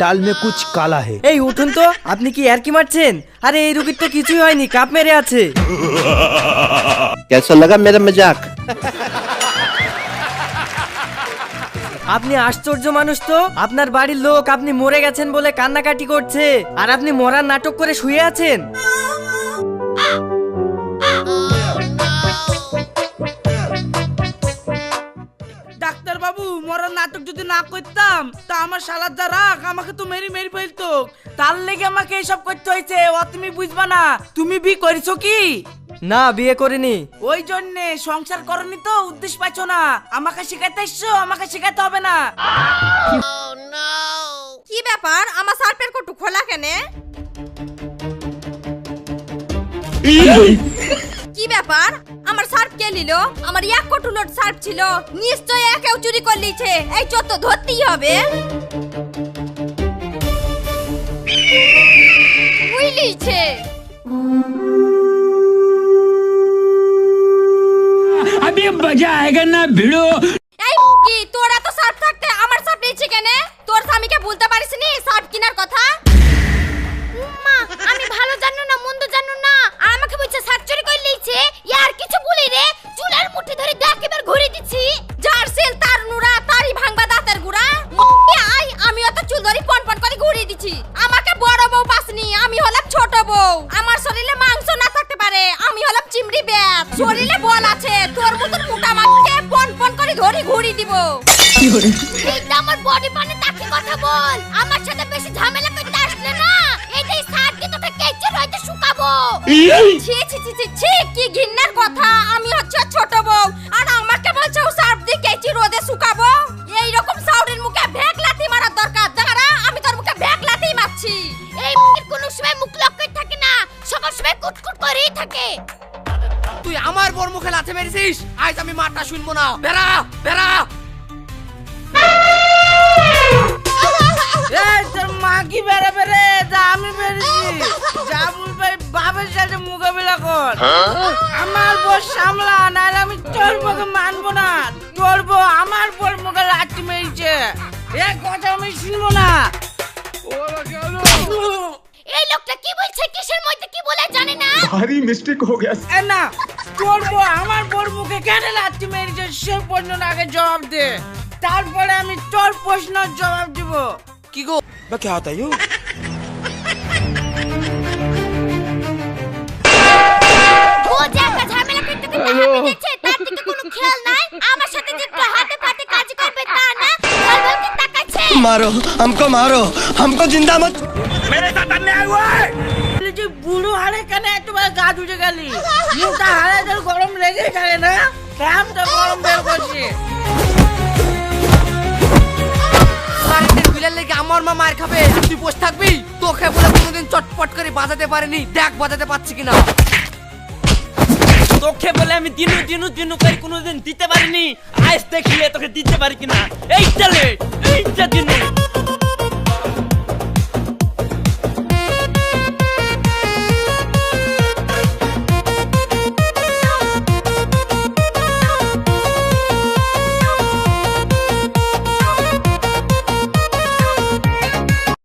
ডাল মে কুচ কালা হে। এই উঠুন তো। আপনি কি আর কি মারছেন? আরে এই রুগীর তো কিছুই হয়নি কাপ মেরে আছে। কেসা লাগা মেরা মজাক? আপনি আশ্চর্য মানুষ তো। আপনার বাড়ির লোক আপনি মরে গেছেন বলে কান্নাকাটি করছে। আর আপনি মরার নাটক করে শুয়ে আছেন। ডাক্তার বাবু মরার নাটক যদি না করতাম তা আমার শালার যা রাগ আমাকে তো মেরি মেরি ফেলতো। তার লেগে আমাকে এসব করতে হয়েছে ও তুমি বুঝবা না। তুমি বি করেছ কি? না বিয়ে করিনি। ওই জন্যে সংসার করনি তো উদ্দেশ্য পাচ্ছ না। আমাকে শেখাতে এসছো আমাকে শেখাতে হবে না। কি ব্যাপার? আমার সার্পের কটু খোলা কেনে? কি ব্যাপার? আমার সার্প কে নিল আমার এক কটু লোড সার্প ছিল নিশ্চয় একেও চুরি করে লিছে এই চোদ্দ ধরতেই হবে বুঝলিছে अभी मजा आएगा ना भिड़ो এই কি তোর এত সার্প থাকতে আমার সার্প নিচ্ছে কেনে তোর স্বামীকে বলতে পারিস নি সার্প কেনার কথা দিচ্ছি আমাকে বড় বউ পাসনি আমি হলাম ছোট বউ। আমার শরীরে মাংস না থাকতে পারে আমি হলাম চিমড়ি ব্যাপ শরীরে বল আছে তোর মতন মোটা মাছকে পন পন করে ধরে ঘুরি দিব। এইটা আমার বডি পানে তাকে কথা বল। আমার সাথে বেশি ঝামেলা করতে আসলে না এইটাই সার কি তোকে কেচে রইতে শুকাবো। ছি ছি ছি ছি ছি কি ঘিন্নার কথা আমি করেই থাকে। তুই আমার বর মুখে লাথি মেরেছিস? আজ আমি মারটা শুনব না। বেড়া বেড়া। মা কি বেড়ে বেড়ে? যা আমি বেড়েছি যা বলবে বাবার সাথে মোকাবিলা কর। আমার বউ সামলা নাহলে আমি তোর মানবো না। তোর আমার মুখে লাঠি মেরেছে। এ কথা আমি শুনব না। এই লোকটা কি বলছে? কিসের মধ্যে কি বলে জানে না? भारी मिस्टेक हो गया এ না তোর বউ আমার বউর মুখে কেন লাঠি মেরেছে সে প্রশ্ন আগে জবাব দে তারপরে আমি তোর প্রশ্নের জবাব দিব কি গো ও যে একটা ঝামেলা করতে করতে হাঁপে যাচ্ছে তার দিকে কোনো খেয়াল নাই আমার সাথে যে একটু হাতে পাতে কাজ করবে তা না বল বল কি তাকাচ্ছে मारो हमको मारो हमको जिंदा मत বলি যে বুড়ো হাড়ে গা ধুতে গেলি। মুখটা তোর গরম থাকে না? কেমন তো গরম বের করছি। লেগে আমার মা মার খাবে। তুই বসে থাকবি? তোকে বলে কোনোদিন চটপট করে বাজাতে পারিনি। দেখ বাজাতে পারছি কিনা। তোকে বলে আমি দিনু দিনু দিনু করে কোনোদিন দিতে পারিনি। আজ দেখিলে তোকে দিতে পারি কিনা। এই চলে এইটা দিনু।